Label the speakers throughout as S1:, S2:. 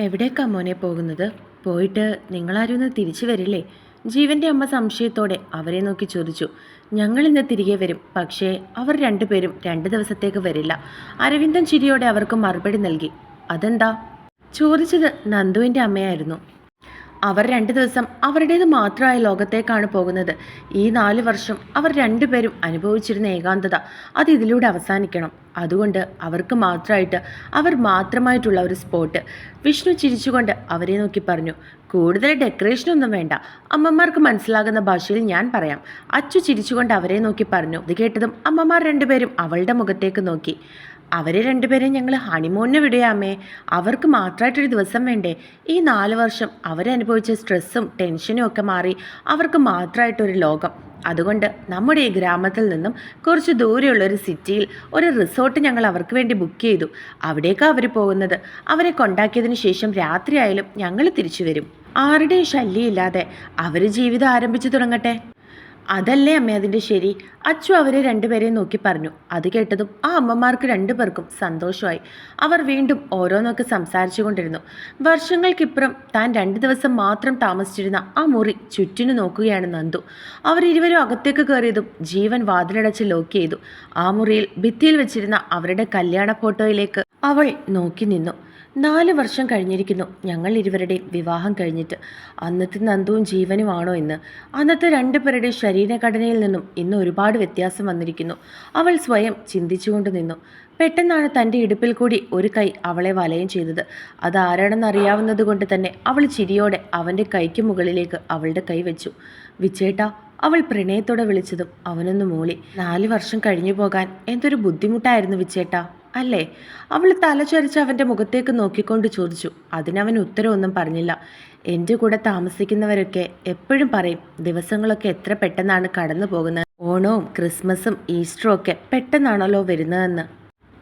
S1: എവിടേക്കാ മോനെ പോകുന്നത്? പോയിട്ട് നിങ്ങളാരും ഒന്ന് തിരിച്ചു വരില്ലേ? ജീവന്റെ അമ്മ സംശയത്തോടെ അവരെ നോക്കി ചോദിച്ചു. ഞങ്ങൾ ഇന്ന് തിരികെ വരും. പക്ഷേ അവർ രണ്ടുപേരും രണ്ട് ദിവസത്തേക്ക് വരില്ല. അരവിന്ദൻ ചിരിയോടെ അവർക്ക് മറുപടി നൽകി. അതെന്താ? ചോദിച്ചത് നന്ദുവിന്റെ അമ്മയായിരുന്നു. അവർ രണ്ട് ദിവസം അവരുടേത് മാത്രമായ ലോകത്തേക്കാണ് പോകുന്നത്. ഈ നാല് വർഷം അവർ രണ്ടുപേരും അനുഭവിച്ചിരുന്ന ഏകാന്തത അത് ഇതിലൂടെ അവസാനിക്കണം. അതുകൊണ്ട് അവർക്ക് മാത്രമായിട്ട് അവർ മാത്രമായിട്ടുള്ള ഒരു സ്പോട്ട്. വിഷ്ണു ചിരിച്ചുകൊണ്ട് അവരെ നോക്കി പറഞ്ഞു കൂടുതൽ ഡെക്കറേഷനൊന്നും വേണ്ട. അമ്മമാർക്ക് മനസ്സിലാകുന്ന ഭാഷയിൽ ഞാൻ പറയാം. അച്ചു ചിരിച്ചുകൊണ്ട് അവരെ നോക്കി പറഞ്ഞു. ഇത് കേട്ടതും അമ്മമാർ രണ്ടുപേരും അവളുടെ മുഖത്തേക്ക് നോക്കി. അവരെ രണ്ടുപേരെയും ഞങ്ങൾ ഹണിമൂണിന് വിടുകയാമേ അവർക്ക് മാത്രമായിട്ടൊരു ദിവസം വേണ്ടേ. ഈ നാല് വർഷം അവരനുഭവിച്ച സ്ട്രെസ്സും ടെൻഷനും ഒക്കെ മാറി അവർക്ക് മാത്രമായിട്ടൊരു ലോകം. അതുകൊണ്ട് നമ്മുടെ ഈ ഗ്രാമത്തിൽ നിന്നും കുറച്ച് ദൂരെയുള്ള ഒരു സിറ്റിയിൽ ഒരു റിസോർട്ട് ഞങ്ങൾ അവർക്ക് വേണ്ടി ബുക്ക് ചെയ്തു. അവിടേക്കാണ് അവർ പോകുന്നത്. അവരെ കൊണ്ടാക്കിയതിന് ശേഷം രാത്രിയായാലും ഞങ്ങൾ തിരിച്ചു വരും. ആരുടെയും ശല്യമില്ലാതെ അവർ ജീവിതം ആരംഭിച്ചു തുടങ്ങട്ടെ. അതല്ലേ അമ്മ അതിന്റെ ശരി? അച്ചു അവരെ രണ്ടുപേരെയും നോക്കി പറഞ്ഞു. അത് കേട്ടതും ആ അമ്മമാർക്ക് രണ്ടുപേർക്കും സന്തോഷമായി. അവർ വീണ്ടും ഓരോന്നൊക്കെ സംസാരിച്ചു കൊണ്ടിരുന്നു. വർഷങ്ങൾക്കിപ്പുറം താൻ രണ്ട് ദിവസം മാത്രം താമസിച്ചിരുന്ന ആ മുറി ചുറ്റിനു നോക്കുകയാണ് നന്ദു. അവർ ഇരുവരും അകത്തേക്ക് കയറിയതും ജീവൻ വാതിലടച്ച് ലോക്ക് ചെയ്തു. ആ മുറിയിൽ ഭിത്തിയിൽ വെച്ചിരുന്ന അവരുടെ കല്യാണ ഫോട്ടോയിലേക്ക് അവൾ നോക്കി നിന്നു. നാല് വർഷം കഴിഞ്ഞിരിക്കുന്നു. ഞങ്ങൾ ഇരുവരുടെയും വിവാഹം കഴിഞ്ഞിട്ട്. അന്നത്തെ നന്ദവും ജീവനുമാണോ എന്ന്. അന്നത്തെ രണ്ടുപേരുടെ ശരീരഘടനയിൽ നിന്നും ഇന്ന് ഒരുപാട് വ്യത്യാസം വന്നിരിക്കുന്നു. അവൾ സ്വയം ചിന്തിച്ചുകൊണ്ട് നിന്നു. പെട്ടെന്നാണ് തന്റെ ഇടുപ്പിൽ കൂടി ഒരു കൈ അവളെ വലയം ചെയ്തത്. അത് ആരാണെന്ന് അറിയാവുന്നത് കൊണ്ട് തന്നെ അവൾ ചിരിയോടെ അവന്റെ കൈക്ക് മുകളിലേക്ക് അവളുടെ കൈ വെച്ചു. വിച്ചേട്ട അവൾ പ്രണയത്തോടെ വിളിച്ചതും അവനൊന്ന് മൂളി. നാല് വർഷം കഴിഞ്ഞു പോകാൻ എന്തൊരു ബുദ്ധിമുട്ടായിരുന്നു വിച്ചേട്ടാ അല്ലേ? അവൾ തലചരിച്ച് അവന്റെ മുഖത്തേക്ക് നോക്കിക്കൊണ്ട് ചോദിച്ചു. അതിനവൻ ഉത്തരവൊന്നും പറഞ്ഞില്ല. എന്റെ കൂടെ താമസിക്കുന്നവരൊക്കെ എപ്പോഴും പറയും ദിവസങ്ങളൊക്കെ എത്ര പെട്ടെന്നാണ് കടന്നു പോകുന്നത്? ഓണവും ക്രിസ്മസും ഈസ്റ്ററും ഒക്കെ പെട്ടെന്നാണല്ലോ വരുന്നതെന്ന്.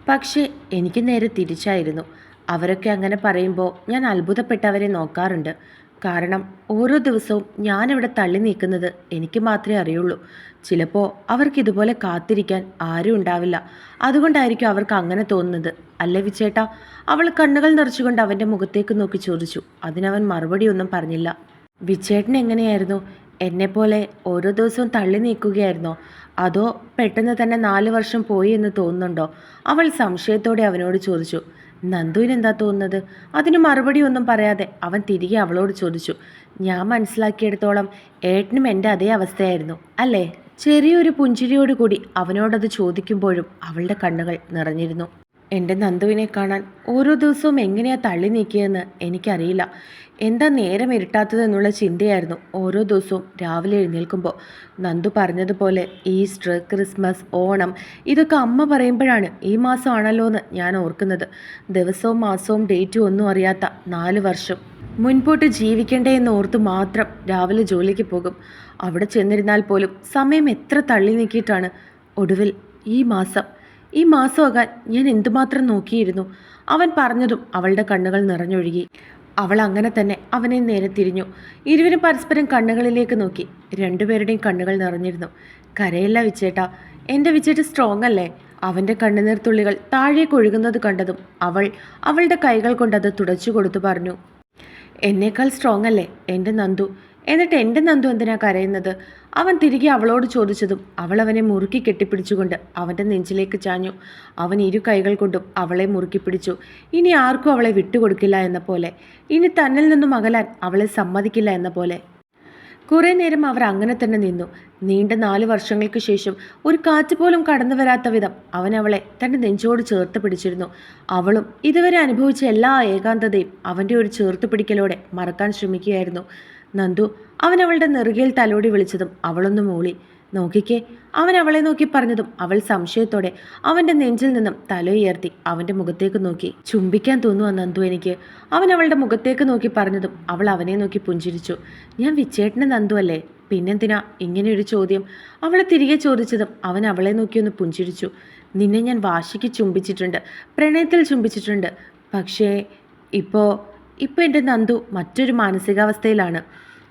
S1: പക്ഷേ എനിക്ക് നേരെ തിരിച്ചായിരുന്നു. അവരൊക്കെ അങ്ങനെ പറയുമ്പോൾ ഞാൻ അത്ഭുതപ്പെട്ടവരെ നോക്കാറുണ്ട്. കാരണം ഓരോ ദിവസവും ഞാനിവിടെ തള്ളി നീക്കുന്നത് എനിക്ക് മാത്രമേ അറിയുള്ളൂ. ചിലപ്പോൾ അവർക്ക് ഇതുപോലെ കാത്തിരിക്കാൻ ആരും ഉണ്ടാവില്ല. അതുകൊണ്ടായിരിക്കും അവർക്ക് അങ്ങനെ തോന്നുന്നത്. അല്ലേ വിച്ചേട്ടാ അവൾ കണ്ണുകൾ നിറച്ചുകൊണ്ട് അവന്റെ മുഖത്തേക്ക് നോക്കി ചോദിച്ചു. അതിനവൻ മറുപടിയൊന്നും പറഞ്ഞില്ല. വിച്ചേട്ടൻ എങ്ങനെയായിരുന്നു? എന്നെപ്പോലെ ഓരോ ദിവസവും തള്ളി നീക്കുകയായിരുന്നോ? അതോ പെട്ടെന്ന് തന്നെ നാല് വർഷം പോയി എന്ന് തോന്നുന്നുണ്ടോ? അവൾ സംശയത്തോടെ അവനോട് ചോദിച്ചു. നന്ദുവിന് എന്താ തോന്നുന്നത്? അതിന് മറുപടി ഒന്നും പറയാതെ അവൻ തിരികെ അവളോട് ചോദിച്ചു. ഞാൻ മനസ്സിലാക്കിയെടുത്തോളം ഏട്ടനും എന്റെ അതേ അവസ്ഥയായിരുന്നു അല്ലേ? ചെറിയൊരു പുഞ്ചിരിയോടുകൂടി അവനോടത് ചോദിക്കുമ്പോഴും അവളുടെ കണ്ണുകൾ നിറഞ്ഞിരുന്നു. എന്റെ നന്ദുവിനെ കാണാൻ ഓരോ ദിവസവും എങ്ങനെയാണ് തള്ളി നീക്കിയതെന്ന് എനിക്കറിയില്ല. എന്താ നേരം ഇരുട്ടാത്തതെന്നുള്ള ചിന്തയായിരുന്നു ഓരോ ദിവസവും രാവിലെ എഴുന്നേൽക്കുമ്പോൾ. നന്ദു പറഞ്ഞതുപോലെ ഈസ്റ്റർ ക്രിസ്മസ് ഓണം ഇതൊക്കെ അമ്മ പറയുമ്പോഴാണ് ഈ മാസമാണല്ലോ എന്ന് ഞാൻ ഓർക്കുന്നത്. ദിവസവും മാസവും ഡേറ്റും ഒന്നും അറിയാത്ത നാല് വർഷം. മുൻപോട്ട് ജീവിക്കണ്ടേ എന്ന് ഓർത്ത് മാത്രം രാവിലെ ജോലിക്ക് പോകും. അവിടെ ചെന്നിരുന്നാൽ പോലും സമയം എത്ര തള്ളി നീക്കിയിട്ടാണ് ഒടുവിൽ ഈ മാസം ഈ മാസമാകാൻ ഞാൻ എന്തുമാത്രം നോക്കിയിരുന്നു? അവൻ പറഞ്ഞതും അവളുടെ കണ്ണുകൾ നിറഞ്ഞൊഴുകി. അവൾ അങ്ങനെ തന്നെ അവനെ നേരെ തിരിഞ്ഞു. ഇരുവരും പരസ്പരം കണ്ണുകളിലേക്ക് നോക്കി. രണ്ടുപേരുടെയും കണ്ണുകൾ നിറഞ്ഞിരുന്നു. കരയല്ല വിച്ചേട്ടാ. എന്റെ വിച്ചേട്ട് സ്ട്രോങ് അല്ലേ? അവന്റെ കണ്ണുനീർ തുള്ളികൾ താഴേക്ക് ഒഴുകുന്നത് കണ്ടതും അവൾ അവളുടെ കൈകൾ കൊണ്ടത് തുടച്ചു കൊടുത്തു പറഞ്ഞു. എന്നേക്കാൾ സ്ട്രോങ് അല്ലേ? എന്റെ നന്ദു. എന്നിട്ട് എന്റെ നന്ദു എന്തിനാ കരയുന്നത്? അവൻ തിരികെ അവളോട് ചോദിച്ചതും അവൾ അവനെ മുറുക്കി കെട്ടിപ്പിടിച്ചുകൊണ്ട് അവന്റെ നെഞ്ചിലേക്ക് ചാഞ്ഞു. അവൻ ഇരു കൈകൾ കൊണ്ടും അവളെ മുറുക്കി പിടിച്ചു. ഇനി ആർക്കും അവളെ വിട്ടുകൊടുക്കില്ല എന്ന പോലെ. ഇനി തന്നിൽ നിന്നും അകലാൻ അവളെ സമ്മതിക്കില്ല എന്ന പോലെ. കുറേ നേരം അവർ അങ്ങനെ തന്നെ നിന്നു. നീണ്ട നാല് വർഷങ്ങൾക്ക് ശേഷം ഒരു കാറ്റ് പോലും കടന്നു വരാത്ത വിധം അവൻ അവളെ തന്റെ നെഞ്ചോട് ചേർത്ത് പിടിച്ചിരുന്നു. അവളും ഇതുവരെ അനുഭവിച്ച എല്ലാ ഏകാന്തതയും അവന്റെ ഒരു ചേർത്ത് പിടിക്കലോടെ മറക്കാൻ ശ്രമിക്കുകയായിരുന്നു. നന്ദു അവൻ അവളുടെ നെറുകയിൽ തലോടി വിളിച്ചതും അവളൊന്ന് മൂളി. നോക്കിക്കേ അവൻ അവളെ നോക്കി പറഞ്ഞതും അവൾ സംശയത്തോടെ അവന്റെ നെഞ്ചിൽ നിന്നും തലയുയർത്തി അവന്റെ മുഖത്തേക്ക് നോക്കി. ചുംബിക്കാൻ തോന്നുവാ നന്ദു എനിക്ക്. അവൻ അവളുടെ മുഖത്തേക്ക് നോക്കി പറഞ്ഞതും അവൾ അവനെ നോക്കി പുഞ്ചിരിച്ചു. ഞാൻ വിച്ചേട്ടന്റെ നന്ദു അല്ലേ? പിന്നെന്തിനാ ഇങ്ങനെയൊരു ചോദ്യം? അവളെ തിരികെ ചോദിച്ചതും അവൻ അവളെ നോക്കിയൊന്ന് പുഞ്ചിരിച്ചു. നിന്നെ ഞാൻ വാശിക്ക് ചുംബിച്ചിട്ടുണ്ട് പ്രണയത്തിൽ ചുംബിച്ചിട്ടുണ്ട്. പക്ഷേ ഇപ്പോൾ ഇപ്പോൾ എന്റെ നന്ദു മറ്റൊരു മാനസികാവസ്ഥയിലാണ്.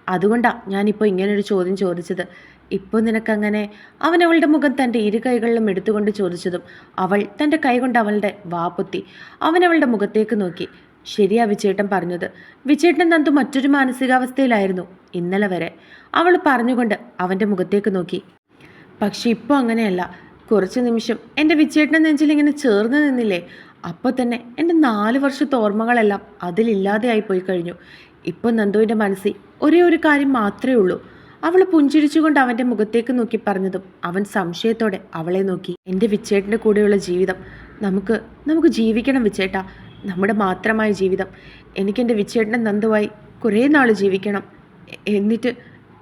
S1: അതുകൊണ്ടാണ് ഞാനിപ്പോൾ ഇങ്ങനൊരു ചോദ്യം ചോദിച്ചത്. ഇപ്പോൾ നിനക്കങ്ങനെ അവൻ അവളുടെ മുഖം തന്റെ ഇരു കൈകളിലും എടുത്തുകൊണ്ട് ചോദിച്ചതും അവൾ തന്റെ കൈകൊണ്ട് അവളുടെ വാ പൊത്തി അവൻ അവളുടെ മുഖത്തേക്ക് നോക്കി. ശരിയാ വിച്ചേട്ടൻ പറഞ്ഞത്. വിച്ചേട്ടൻ നന്ദു മറ്റൊരു മാനസികാവസ്ഥയിലായിരുന്നു ഇന്നലെ വരെ. അവൾ പറഞ്ഞുകൊണ്ട് അവന്റെ മുഖത്തേക്ക് നോക്കി. പക്ഷെ ഇപ്പോൾ അങ്ങനെയല്ല. കുറച്ച് നിമിഷം എന്റെ വിച്ചേട്ടന്റെ നെഞ്ചിൽ ഇങ്ങനെ ചേർന്ന് നിന്നില്ലേ? അപ്പോൾ തന്നെ എന്റെ നാല് വർഷത്തെ ഓർമ്മകളെല്ലാം അതിലില്ലാതെയായി പോയി കഴിഞ്ഞു. ഇപ്പോൾ നന്ദുവിന്റെ മനസ്സിൽ ഒരേ ഒരു കാര്യം മാത്രമേ ഉള്ളൂ. അവൾ പുഞ്ചിരിച്ചുകൊണ്ട് അവന്റെ മുഖത്തേക്ക് നോക്കി പറഞ്ഞതും അവൻ സംശയത്തോടെ അവളെ നോക്കി. എന്റെ വിച്ചേട്ടന്റെ കൂടെയുള്ള ജീവിതം. നമുക്ക് നമുക്ക് ജീവിക്കണം വിച്ചേട്ടാ. നമ്മുടെ മാത്രമായ ജീവിതം. എനിക്കെന്റെ വിച്ചേട്ടന്റെ നന്ദുവായി കുറേ നാൾ ജീവിക്കണം. എന്നിട്ട്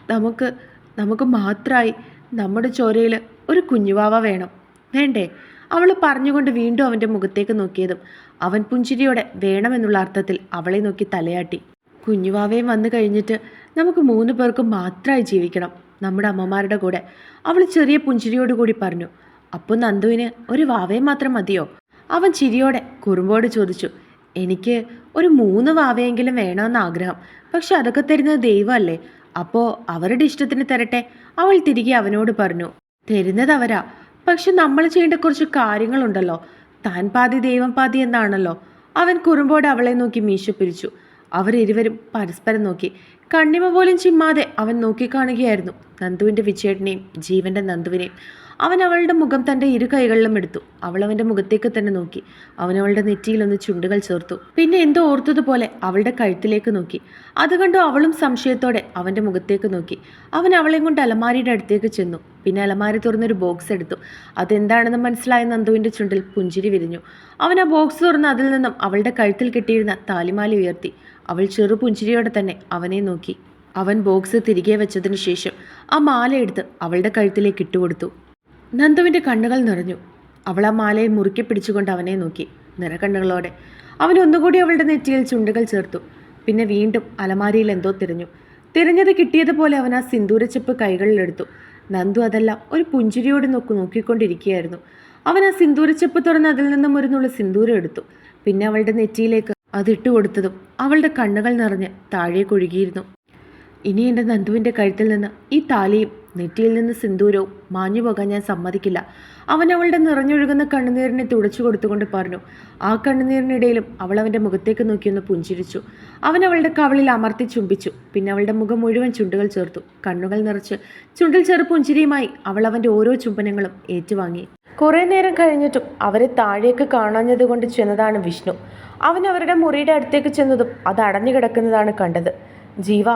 S1: നമുക്ക് നമുക്ക് മാത്രമായി നമ്മുടെ ചോരയിൽ ഒരു കുഞ്ഞുവാവ വേണം. വേണ്ടേ? അവൾ പറഞ്ഞുകൊണ്ട് വീണ്ടും അവന്റെ മുഖത്തേക്ക് നോക്കിയതും അവൻ പുഞ്ചിരിയോടെ വേണമെന്നുള്ള അർത്ഥത്തിൽ അവളെ നോക്കി തലയാട്ടി. കുഞ്ഞുവാവയും വന്നു കഴിഞ്ഞിട്ട് നമുക്ക് മൂന്ന് പേർക്കും മാത്രമായി ജീവിക്കണം. നമ്മുടെ അമ്മമാരുടെ കൂടെ. അവൾ ചെറിയ പുഞ്ചിരിയോടുകൂടി പറഞ്ഞു അപ്പോൾ നന്ദുവിന് ഒരു വാവയെ മാത്രം മതിയോ? അവൻ ചിരിയോടെ കുറുമ്പോട് ചോദിച്ചു എനിക്ക് ഒരു മൂന്ന് വാവയെങ്കിലും വേണമെന്ന് ആഗ്രഹം. പക്ഷെ അതൊക്കെ തരുന്നത് ദൈവമല്ലേ? അപ്പോൾ അവരുടെ ഇഷ്ടത്തിന് തരട്ടെ? അവൾ തിരികെ അവനോട് പറഞ്ഞു തരുന്നത് അവരാ. പക്ഷെ നമ്മൾ ചെയ്യേണ്ട കുറച്ച് കാര്യങ്ങളുണ്ടല്ലോ. താൻ പാതി ദൈവം പാതി എന്നാണല്ലോ. അവൻ കുറുമ്പോടെ അവളെ നോക്കി മീശ പിരിച്ചു. അവരിരുവരും പരസ്പരം നോക്കി. കണ്ണിമ പോലും ചിമ്മാതെ അവൻ നോക്കിക്കാണുകയായിരുന്നു. നന്ദുവിന്റെ വിജയേട്ടനെയും ജീവന്റെ നന്ദുവിനെയും അവൻ അവളുടെ മുഖം തന്റെ ഇരു കൈകളിലും എടുത്തു. അവൾ അവന്റെ മുഖത്തേക്ക് തന്നെ നോക്കി. അവൻ അവളുടെ നെറ്റിയിലൊന്ന് ചുണ്ടുകൾ ചേർത്തു. പിന്നെ എന്തോ ഓർത്തതുപോലെ അവളുടെ കഴുത്തിലേക്ക് നോക്കി. അത് കണ്ടു അവളും സംശയത്തോടെ അവന്റെ മുഖത്തേക്ക് നോക്കി. അവൻ അവളെയും കൊണ്ട് അലമാരിയുടെ അടുത്തേക്ക് ചെന്നു. പിന്നെ അലമാരി തുറന്നൊരു ബോക്സ് എടുത്തു. അതെന്താണെന്ന് മനസ്സിലായ നന്ദുവിന്റെ ചുണ്ടിൽ പുഞ്ചിരി വിരിഞ്ഞു. അവൻ ആ ബോക്സ് തുറന്ന് അതിൽ നിന്നും അവളുടെ കഴുത്തിൽ കെട്ടിയിരുന്ന താലിമാല ഉയർത്തി. അവൾ ചെറു പുഞ്ചിരിയോടെ തന്നെ അവനെ നോക്കി അവൻ ബോക്സ് തിരികെ വെച്ചതിന് ശേഷം ആ മാല എടുത്ത് അവളുടെ കഴുത്തിലേക്ക് ഇട്ടുകൊടുത്തു നന്ദുവിന്റെ കണ്ണുകൾ നിറഞ്ഞു. അവൾ ആ മാലയെ മുറുക്കി പിടിച്ചുകൊണ്ട് അവനെ നോക്കി. നിറകണ്ണുകളോടെ അവൻ ഒന്നുകൂടി അവളുടെ നെറ്റിയിൽ ചുണ്ടുകൾ ചേർത്തു. പിന്നെ വീണ്ടും അലമാരിയിൽ എന്തോ തിരഞ്ഞു. തിരഞ്ഞത് കിട്ടിയതുപോലെ അവൻ ആ സിന്ദൂരച്ചെപ്പ് കൈകളിലെടുത്തു നന്ദു അതെല്ലാം ഒരു പുഞ്ചിരിയോട് നോക്കി നോക്കിക്കൊണ്ടിരിക്കുകയായിരുന്നു. അവൻ ആ സിന്ദൂരച്ചെപ്പ് തുറന്ന് അതിൽ നിന്നും ഒരു നുള്ള സിന്ദൂരം എടുത്തു. പിന്നെ അവളുടെ നെറ്റിയിലേക്ക് അതിട്ട് കൊടുത്തതും അവളുടെ കണ്ണുകൾ നിറഞ്ഞ് താഴേക്ക് കൊഴുകിയിരുന്നു. ഇനി എന്റെ നന്ദുവിന്റെ കഴുത്തിൽ നിന്ന് ഈ താലിയും നെറ്റിയിൽ നിന്ന് സിന്ദൂരവും മാഞ്ഞു പോകാൻ ഞാൻ സമ്മതിക്കില്ല. അവൻ അവളുടെ നിറഞ്ഞൊഴുകുന്ന കണ്ണുനീരിനെ തുടച്ചു കൊടുത്തുകൊണ്ട് പറഞ്ഞു. ആ കണ്ണുനീരിനിടയിലും അവൾ അവന്റെ മുഖത്തേക്ക് നോക്കിയൊന്ന് പുഞ്ചിരിച്ചു. അവൻ അവളുടെ കവളിൽ അമർത്തി ചുംബിച്ചു. പിന്നെ അവളുടെ മുഖം മുഴുവൻ ചുണ്ടുകൾ ചേർത്തു. കണ്ണുകൾ നിറച്ച് ചുണ്ടിൽ ചെറു പുഞ്ചിരിയുമായി അവൾ അവന്റെ ഓരോ ചുംബനങ്ങളും ഏറ്റുവാങ്ങി. കുറേ നേരം കഴിഞ്ഞിട്ടും അവരെ താഴേക്ക് കാണാഞ്ഞത് കൊണ്ട് ചെന്നതാണ് വിഷ്ണു. അവൻ അവരുടെ മുറിയുടെ അടുത്തേക്ക് ചെന്നതും അത് അടഞ്ഞു കിടക്കുന്നതാണ് കണ്ടത്. ജീവ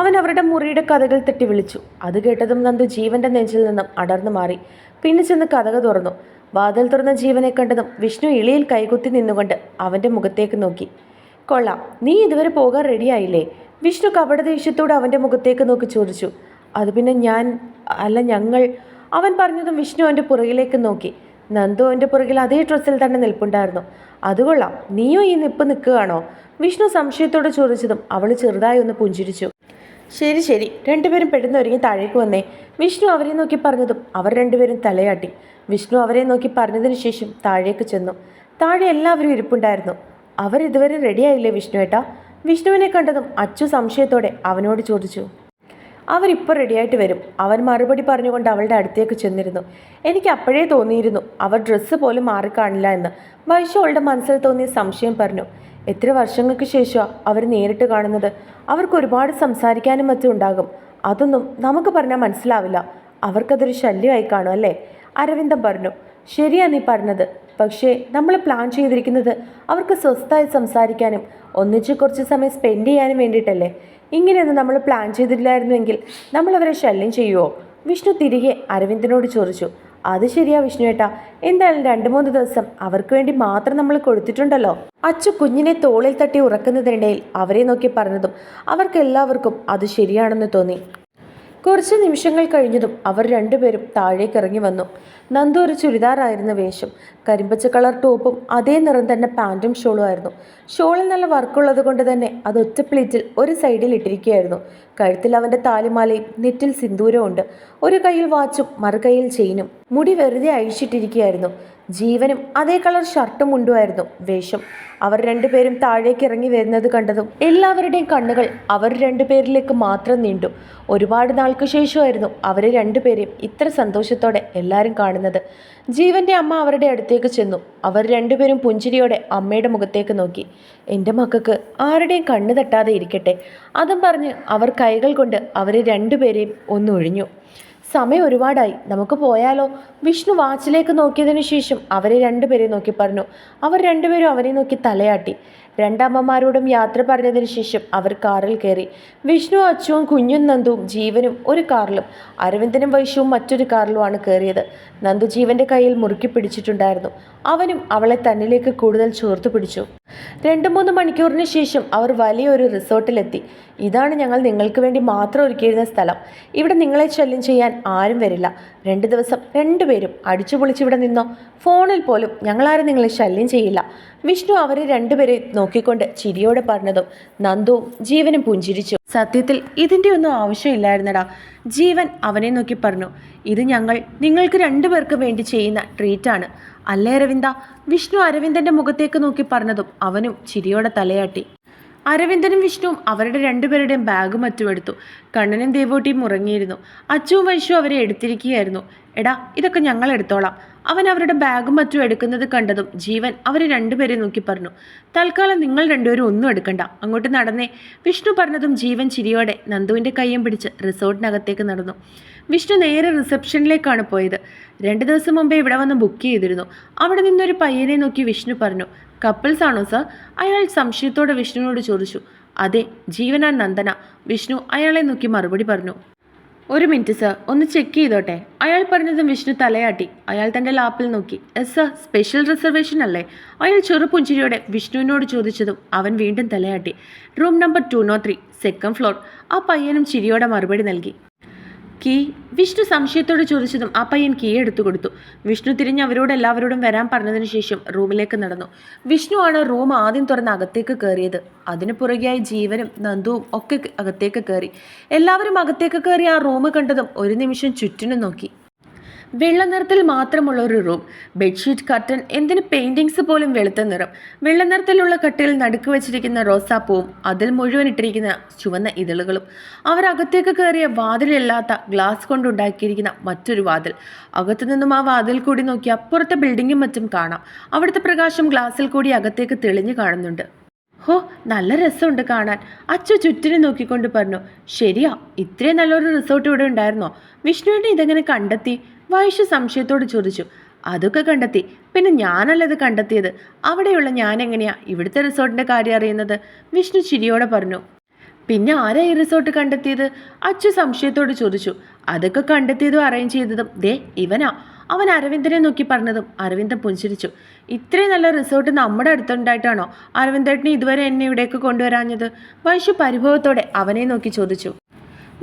S1: അവൻ അവരുടെ മുറിയുടെ കഥകൾ തട്ടി വിളിച്ചു. അത് കേട്ടതും നന്ദു ജീവന്റെ നെഞ്ചിൽ നിന്നും അടർന്നു മാറി. പിന്നെ ചെന്ന് കഥക തുറന്നു. വാതിൽ തുറന്ന ജീവനെ കണ്ടതും വിഷ്ണു ഇളിയിൽ കൈകുത്തി നിന്നുകൊണ്ട് അവന്റെ മുഖത്തേക്ക് നോക്കി. കൊള്ളാം നീ ഇതുവരെ പോകാൻ റെഡിയായില്ലേ? വിഷ്ണു കപട ദേഷ്യത്തോട് അവന്റെ മുഖത്തേക്ക് നോക്കി ചോദിച്ചു. അത് പിന്നെ ഞാൻ അല്ല ഞങ്ങൾ അവൻ പറഞ്ഞതും വിഷ്ണു അവന്റെ പുറകിലേക്ക് നോക്കി. നന്ദു അവന്റെ പുറകിൽ അതേ ഡ്രസ്സിൽ തന്നെ നിൽപ്പുണ്ടായിരുന്നു. അതുകൊള്ളാം നീയോ ഈ നിപ്പ് നിൽക്കുകയാണോ? വിഷ്ണു സംശയത്തോടെ ചോദിച്ചതും അവൾ ചെറുതായി ഒന്ന് പുഞ്ചിരിച്ചു. ശരി ശരി. രണ്ടുപേരും പെട്ടെന്ന് ഒരുങ്ങി താഴേക്ക് വന്നേ. വിഷ്ണു അവരെ നോക്കി പറഞ്ഞതും അവർ രണ്ടുപേരും തലയാട്ടി. വിഷ്ണു അവരെ നോക്കി പറഞ്ഞതിന് ശേഷം താഴേക്ക് ചെന്നു. താഴെ എല്ലാവരും ഇരിപ്പുണ്ടായിരുന്നു. അവർ ഇതുവരെ റെഡിയായില്ലേ വിഷ്ണു ഏട്ടാ? വിഷ്ണുവിനെ കണ്ടതും അച്ചു സംശയത്തോടെ അവനോട് ചോദിച്ചു. അവരിപ്പോൾ റെഡിയായിട്ട് വരും. അവൻ മറുപടി പറഞ്ഞുകൊണ്ട് അവളുടെ അടുത്തേക്ക് ചെന്നിരുന്നു. എനിക്ക് അപ്പോഴേ തോന്നിയിരുന്നു അവർ ഡ്രസ്സ് പോലും മാറിക്കാണില്ല എന്ന്. വൈശു അവളുടെ മനസ്സിൽ തോന്നിയ സംശയം പറഞ്ഞു. എത്ര വർഷങ്ങൾക്ക് ശേഷമാണ് അവർ നേരിട്ട് കാണുന്നത്? അവർക്ക് ഒരുപാട് സംസാരിക്കാനും മറ്റും ഉണ്ടാകും. അതൊന്നും നമുക്ക് പറഞ്ഞാൽ മനസ്സിലാവില്ല. അവർക്കതൊരു ശല്യമായി കാണും അല്ലേ? അരവിന്ദം പറഞ്ഞു. ശരിയാ നീ പറഞ്ഞത്. പക്ഷേ നമ്മൾ പ്ലാൻ ചെയ്തിരിക്കുന്നത് അവർക്ക് സ്വസ്ഥമായി സംസാരിക്കാനും ഒന്നിച്ച് കുറച്ച് സമയം സ്പെൻഡ് ചെയ്യാനും വേണ്ടിയിട്ടല്ലേ? ഇങ്ങനെയൊന്നും നമ്മൾ പ്ലാൻ ചെയ്തില്ലായിരുന്നുവെങ്കിൽ നമ്മൾ അവരെ ശല്യം ചെയ്യുമോ വിഷ്ണു തിരികെ അരവിന്ദനോട് ചോദിച്ചു. അത് ശരിയാ വിഷ്ണു ഏട്ടാ. എന്തായാലും രണ്ട് മൂന്ന് ദിവസം അവർക്ക് വേണ്ടി മാത്രം നമ്മൾ കൊടുത്തിട്ടുണ്ടല്ലോ. അച്ചു കുഞ്ഞിനെ തോളിൽ തട്ടി ഉറക്കുന്നതിനിടയിൽ അവരെ നോക്കി പറഞ്ഞതും അവർക്കെല്ലാവർക്കും അത് ശരിയാണെന്ന് തോന്നി. കുറച്ച് നിമിഷങ്ങൾ കഴിഞ്ഞതും അവർ രണ്ടുപേരും താഴേക്ക് ഇറങ്ങി വന്നു. നന്ദു ഒരു ചുരിദാറായിരുന്നു വേഷം. കരിമ്പച്ച കളർ ടോപ്പും അതേ നിറം തന്നെ പാന്റും ഷോളും ആയിരുന്നു. ഷോളിൽ നല്ല വർക്കുള്ളത് കൊണ്ട് തന്നെ അത് ഒറ്റ പ്ലേറ്റിൽ ഒരു സൈഡിൽ ഇട്ടിരിക്കുകയായിരുന്നു. കഴുത്തിൽ അവന്റെ താലിമാലയും നെറ്റിൽ സിന്ദൂരവും ഉണ്ട്. ഒരു കയ്യിൽ വാച്ചും മറുകൈയിൽ ചെയിനും മുടി വെറുതെ അഴിച്ചിട്ടിരിക്കുകയായിരുന്നു. ജീവനും അതേ കളർ ഷർട്ടും മുണ്ടുമായിരുന്നു വേഷം. അവർ രണ്ടുപേരും താഴേക്ക് ഇറങ്ങി വരുന്നത് കണ്ടതും എല്ലാവരുടെയും കണ്ണുകൾ അവർ രണ്ടുപേരിലേക്ക് മാത്രം നീണ്ടു. ഒരുപാട് നാൾക്ക് ശേഷമായിരുന്നു അവരെ രണ്ടുപേരെയും ഇത്ര സന്തോഷത്തോടെ എല്ലാവരും കാണുന്നത്. ജീവന്റെ അമ്മ അവരുടെ അടുത്തേക്ക് ചെന്നു. അവർ രണ്ടുപേരും പുഞ്ചിരിയോടെ അമ്മയുടെ മുഖത്തേക്ക് നോക്കി. എന്റെ മക്കൾക്ക് ആരുടെയും കണ്ണ് തട്ടാതെ ഇരിക്കട്ടെ. അതും പറഞ്ഞ് അവർ കൈകൾ കൊണ്ട് അവരെ രണ്ടുപേരെയും ഒന്നൊഴിഞ്ഞു സമയം ഒരുപാടായി. നമുക്ക് പോയാലോ? വിഷ്ണു വാച്ചിലേക്ക് നോക്കിയതിനു ശേഷം അവരെ രണ്ടുപേരെ നോക്കി പറഞ്ഞു. അവർ രണ്ടുപേരും അവരെ നോക്കി തലയാട്ടി. രണ്ടമ്മമാരോടും യാത്ര പറഞ്ഞതിന് ശേഷം അവർ കാറിൽ കയറി. വിഷ്ണു അച്ചുവും കുഞ്ഞും നന്ദുവും ജീവനും ഒരു കാറിലും അരവിന്ദനും വൈശുവും മറ്റൊരു കാറിലുമാണ് കയറിയത്. നന്ദു ജീവന്റെ കയ്യിൽ മുറുക്കി പിടിച്ചിട്ടുണ്ടായിരുന്നു. അവനും അവളെ തന്നിലേക്ക് കൂടുതൽ ചോർത്തു പിടിച്ചു. രണ്ടു മൂന്ന് മണിക്കൂറിന് ശേഷം അവർ വലിയൊരു റിസോർട്ടിലെത്തി. ഇതാണ് ഞങ്ങൾ നിങ്ങൾക്ക് വേണ്ടി മാത്രം ഒരുക്കിയിരുന്ന സ്ഥലം. ഇവിടെ നിങ്ങളെ ശല്യം ചെയ്യാൻ ആരും വരില്ല. രണ്ട് ദിവസം രണ്ടുപേരും അടിച്ചു പൊളിച്ചിവിടെ നിന്നോ. ഫോണിൽ പോലും ഞങ്ങളാരും നിങ്ങളെ ശല്യം ചെയ്യില്ല. വിഷ്ണു അവരെ രണ്ടുപേരെ നോക്കിക്കൊണ്ട് ചിരിയോടെ പറഞ്ഞതും നന്ദുവും ജീവനും പുഞ്ചിരിച്ചു. സത്യത്തിൽ ഇതിന്റെ ഒന്നും ആവശ്യമില്ലായിരുന്നടാ. ജീവൻ അവനെ നോക്കി പറഞ്ഞു ഇത് ഞങ്ങൾ നിങ്ങൾക്ക് രണ്ടുപേർക്ക് വേണ്ടി ചെയ്യുന്ന ട്രീറ്റാണ് അല്ലേ അരവിന്ദ? വിഷ്ണു അരവിന്ദന്റെ മുഖത്തേക്ക് നോക്കി പറഞ്ഞതും അവനും ചിരിയോടെ തലയാട്ടി. അരവിന്ദനും വിഷ്ണുവും അവരുടെ രണ്ടുപേരുടെയും ബാഗ് മറ്റും എടുത്തു. കണ്ണനും ദേവോട്ടിയും ഉറങ്ങിയിരുന്നു. അച്ചുവും വൈശുവും അവരെ എടുത്തിരിക്കുകയായിരുന്നു. എടാ ഇതൊക്കെ ഞങ്ങൾ എടുത്തോളാം. അവൻ അവരുടെ ബാഗും മറ്റും എടുക്കുന്നത് കണ്ടതും ജീവൻ അവരെ രണ്ടുപേരെ നോക്കി പറഞ്ഞു. തൽക്കാലം നിങ്ങൾ രണ്ടുപേരും ഒന്നും എടുക്കണ്ട. അങ്ങോട്ട് നടന്നേ. വിഷ്ണു പറഞ്ഞതും ജീവൻ ചിരിയോടെ നന്ദുവിന്റെ കയ്യും പിടിച്ച് റിസോർട്ടിനകത്തേക്ക് നടന്നു. വിഷ്ണു നേരെ റിസപ്ഷനിലേക്കാണ് പോയത്. രണ്ട് ദിവസം മുമ്പേ ഇവിടെ വന്ന് ബുക്ക് ചെയ്തിരുന്നു. അവിടെ നിന്നൊരു പയ്യനെ നോക്കി വിഷ്ണു പറഞ്ഞു. കപ്പിൾസ് ആണോ സർ? അയാൾ സംശയത്തോടെ വിഷ്ണുവിനോട് ചോദിച്ചു. അതെ ജീവനാൻ നന്ദന. വിഷ്ണു അയാളെ നോക്കി മറുപടി പറഞ്ഞു. ഒരു മിനിറ്റ് സർ. ഒന്ന് ചെക്ക് ചെയ്തോട്ടെ. അയാൾ പറഞ്ഞതും വിഷ്ണു തലയാട്ടി. അയാൾ തന്റെ ലാപ്പിൽ നോക്കി. എസ് സർ സ്പെഷ്യൽ റിസർവേഷൻ അല്ലേ? അയാൾ ചെറുപുഞ്ചിരിയോടെ വിഷ്ണുവിനോട് ചോദിച്ചതും അവൻ വീണ്ടും തലയാട്ടി. Room number two no three second floor ആ പയ്യനും ചിരിയോടെ മറുപടി നൽകി. കീ വിഷ്ണു സംശയത്തോട് ചോദിച്ചതും ആ പയ്യൻ കീ എടുത്തു കൊടുത്തു. വിഷ്ണു തിരിഞ്ഞ് അവരോട് എല്ലാവരോടും വരാൻ പറഞ്ഞതിന് ശേഷം റൂമിലേക്ക് നടന്നു. വിഷ്ണു ആണ് റൂം ആദ്യം തുറന്ന് അകത്തേക്ക് കയറിയത്. അതിന് പുറകെയായി ജീവനും നന്ദുവും ഒക്കെ അകത്തേക്ക് കയറി. എല്ലാവരും അകത്തേക്ക് കയറി ആ റൂം കണ്ടതും ഒരു നിമിഷം ചുറ്റിനും നോക്കി. വെള്ള നിറത്തിൽ മാത്രമുള്ള ഒരു റൂം ബെഡ്ഷീറ്റ് കർട്ടൻ എന്തിന് പെയിന്റിങ്സ് പോലും വെളുത്ത നിറം. വെള്ള നിറത്തിലുള്ള കട്ടിൽ നടുക്ക് വെച്ചിരിക്കുന്ന റോസാപ്പൂവും അതിൽ മുഴുവൻ ഇട്ടിരിക്കുന്ന ചുവന്ന ഇതളുകളും. അവർ അകത്തേക്ക് കയറിയ വാതിലില്ലാത്ത ഗ്ലാസ് കൊണ്ടുണ്ടാക്കിയിരിക്കുന്ന മറ്റൊരു വാതിൽ. അകത്തു നിന്നും ആ വാതിൽ കൂടി നോക്കി അപ്പുറത്തെ ബിൽഡിങ്ങും മറ്റും കാണാം. അവിടുത്തെ പ്രകാശം ഗ്ലാസ്സിൽ കൂടി അകത്തേക്ക് തെളിഞ്ഞു കാണുന്നുണ്ട്. ഹോ നല്ല രസമുണ്ട് കാണാൻ. അച്ചു ചുറ്റിനെ നോക്കിക്കൊണ്ട് പറഞ്ഞു ശരിയാ ഇത്രയും നല്ലൊരു റിസോർട്ട് ഇവിടെ ഉണ്ടായിരുന്നോ? വിഷ്ണുവിനെ ഇതെങ്ങനെ കണ്ടെത്തി? വൈഷു സംശയത്തോട് ചോദിച്ചു അതൊക്കെ കണ്ടെത്തി. പിന്നെ ഞാനല്ല അത് കണ്ടെത്തിയത്? അവിടെയുള്ള ഞാൻ എങ്ങനെയാ ഇവിടുത്തെ റിസോർട്ടിന്റെ കാര്യം അറിയുന്നത്? വിഷ്ണു ചിരിയോടെ പറഞ്ഞു പിന്നെ ആരാ ഈ റിസോർട്ട് കണ്ടെത്തിയത്? അച്ചു സംശയത്തോട് ചോദിച്ചു അതൊക്കെ കണ്ടെത്തിയതും അറേഞ്ച് ചെയ്തതും ദേ ഇവനാ. അവൻ അരവിന്ദനെ നോക്കി പറഞ്ഞതും. അരവിന്ദൻ പുഞ്ചിരിച്ചു ഇത്രയും നല്ല റിസോർട്ട് നമ്മുടെ അടുത്തുണ്ടായിട്ടാണോ? അരവിന്ദേട്ടനെ ഇതുവരെ എന്നെ ഇവിടേക്ക് കൊണ്ടുവരാഞ്ഞത്? വൈശു പരിഭവത്തോടെ അവനെ നോക്കി ചോദിച്ചു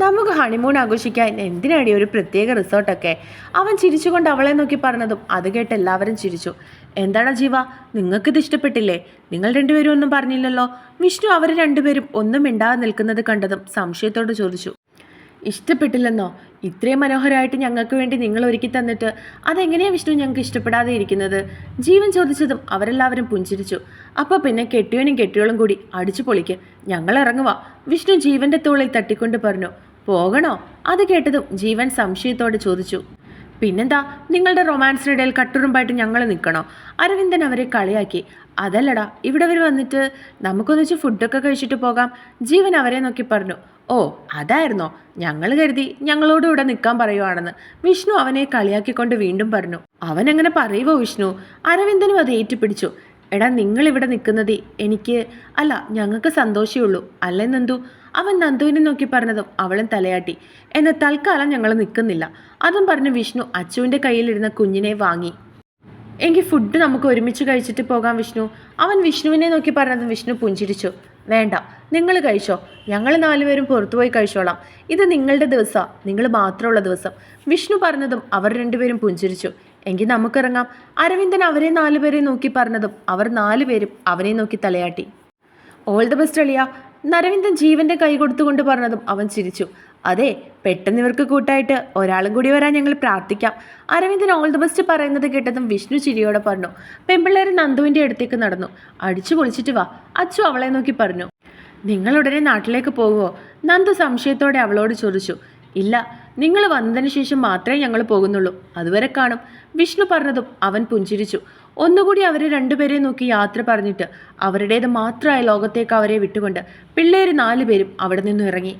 S1: നമുക്ക് ഹണിമൂൺ ആഘോഷിക്കാൻ എന്തിനാടി ഒരു പ്രത്യേക റിസോർട്ടൊക്കെ? അവൻ ചിരിച്ചുകൊണ്ട് അവളെ നോക്കി പറഞ്ഞതും അത് കേട്ട് എല്ലാവരും ചിരിച്ചു. എന്താണ് ജീവ? നിങ്ങൾക്കിത് ഇഷ്ടപ്പെട്ടില്ലേ? നിങ്ങൾ രണ്ടുപേരും ഒന്നും പറഞ്ഞില്ലല്ലോ? വിഷ്ണു അവർ രണ്ടുപേരും ഒന്നും മിണ്ടാതെ നിൽക്കുന്നത് കണ്ടതും സംശയത്തോട് ചോദിച്ചു. ഇഷ്ടപ്പെട്ടില്ലെന്നോ? ഇത്രയും മനോഹരമായിട്ട് ഞങ്ങൾക്ക് വേണ്ടി നിങ്ങൾ ഒരുക്കി തന്നിട്ട് അതെങ്ങനെയാണ് വിഷ്ണു ഞങ്ങൾക്ക് ഇഷ്ടപ്പെടാതെ ഇരിക്കുന്നത്? ജീവൻ ചോദിച്ചതും അവരെല്ലാവരും പുഞ്ചിരിച്ചു. അപ്പോൾ പിന്നെ കെട്ടിയവനും കെട്ടിയോളും കൂടി അടിച്ചു പൊളിക്ക്. ഞങ്ങൾ ഇറങ്ങുക വിഷ്ണു ജീവന്റെ തോളിൽ തട്ടിക്കൊണ്ട് പറഞ്ഞു. പോകണോ? അത് കേട്ടതും ജീവൻ സംശയത്തോടെ ചോദിച്ചു. പിന്നെന്താ നിങ്ങളുടെ റൊമാൻസിനിടയിൽ കട്ടുറുമ്പായിട്ട് ഞങ്ങൾ നിൽക്കണോ? അരവിന്ദൻ അവരെ കളിയാക്കി. അതല്ലടാ ഇവിടെ അവർ വന്നിട്ട് നമുക്കൊന്നിച്ച് ഫുഡൊക്കെ കഴിച്ചിട്ട് പോകാം. ജീവൻ അവരെ നോക്കി പറഞ്ഞു. ഓ അതായിരുന്നോ? ഞങ്ങൾ കരുതി ഞങ്ങളോട് ഇവിടെ നിൽക്കാൻ പറയുവാണെന്ന്. വിഷ്ണു അവനെ കളിയാക്കിക്കൊണ്ട് വീണ്ടും പറഞ്ഞു. അവൻ അങ്ങനെ പറയുവോ വിഷ്ണു? അരവിന്ദനും അത് ഏറ്റുപിടിച്ചു. എടാ നിങ്ങൾ ഇവിടെ നിൽക്കുന്നത് എനിക്ക് അല്ല ഞങ്ങൾക്ക് സന്തോഷമേ ഉള്ളൂ അല്ലേ നന്ദു? അവൻ നന്ദുവിനെ നോക്കി പറഞ്ഞതും അവളും തലയാട്ടി. എന്നാൽ തൽക്കാലം ഞങ്ങൾ നിൽക്കുന്നില്ല. അതും പറഞ്ഞ് വിഷ്ണു അച്ചുവിന്റെ കയ്യിലിരുന്ന കുഞ്ഞിനെ വാങ്ങി. എങ്കിൽ ഫുഡ് നമുക്ക് ഒരുമിച്ച് കഴിച്ചിട്ട് പോകാം വിഷ്ണു. അവൻ വിഷ്ണുവിനെ നോക്കി പറഞ്ഞതും വിഷ്ണു പുഞ്ചിരിച്ചു. വേണ്ട നിങ്ങൾ കഴിച്ചോ. ഞങ്ങൾ നാലുപേരും പുറത്തുപോയി കഴിച്ചോളാം. ഇത് നിങ്ങളുടെ ദിവസമാണ് നിങ്ങൾ മാത്രമുള്ള ദിവസം. വിഷ്ണു പറഞ്ഞതും അവർ രണ്ടുപേരും പുഞ്ചിരിച്ചു. എങ്കിൽ നമുക്കിറങ്ങാം. അരവിന്ദൻ അവരെ നാലുപേരെ നോക്കി പറഞ്ഞതും അവർ നാലുപേരും അവനെ നോക്കി തലയാട്ടി. ഓൾ ദ ബെസ്റ്റ് അളിയ. നരവിന്ദൻ ജീവന്റെ കൈ കൊടുത്തുകൊണ്ട് പറഞ്ഞതും അവൻ ചിരിച്ചു. അതെ പെട്ടെന്ന് ഇവർക്ക് കൂട്ടായിട്ട് ഒരാളും കൂടി വരാൻ ഞങ്ങൾ പ്രാർത്ഥിക്കാം. അരവിന്ദൻ ഓൾ ദി ബെസ്റ്റ് പറയുന്നത് കേട്ടതും വിഷ്ണു ചിരിയോടെ പറഞ്ഞു. പെമ്പിള്ളേർ നന്ദുവിന്റെ അടുത്തേക്ക് നടന്നു. അടിച്ചു പൊളിച്ചിട്ട് വാ. അച്ചു അവളെ നോക്കി പറഞ്ഞു. നിങ്ങൾ ഉടനെ നാട്ടിലേക്ക് പോകുമോ നന്ദു സംശയത്തോടെ അവളോട് ചോദിച്ചു. ഇല്ല നിങ്ങൾ വന്നതിന് ശേഷം മാത്രമേ ഞങ്ങൾ പോകുന്നുള്ളൂ. അതുവരെ കാണും. വിഷ്ണു പറഞ്ഞതും അവൻ പുഞ്ചിരിച്ചു. ഒന്നുകൂടി അവരെ രണ്ടുപേരെ നോക്കി യാത്ര പറഞ്ഞിട്ട് അവരുടേത് മാത്രമായ ലോകത്തേക്ക് അവരെ വിട്ടുകൊണ്ട് പിള്ളേർ നാലുപേരും അവിടെ നിന്നും ഇറങ്ങി.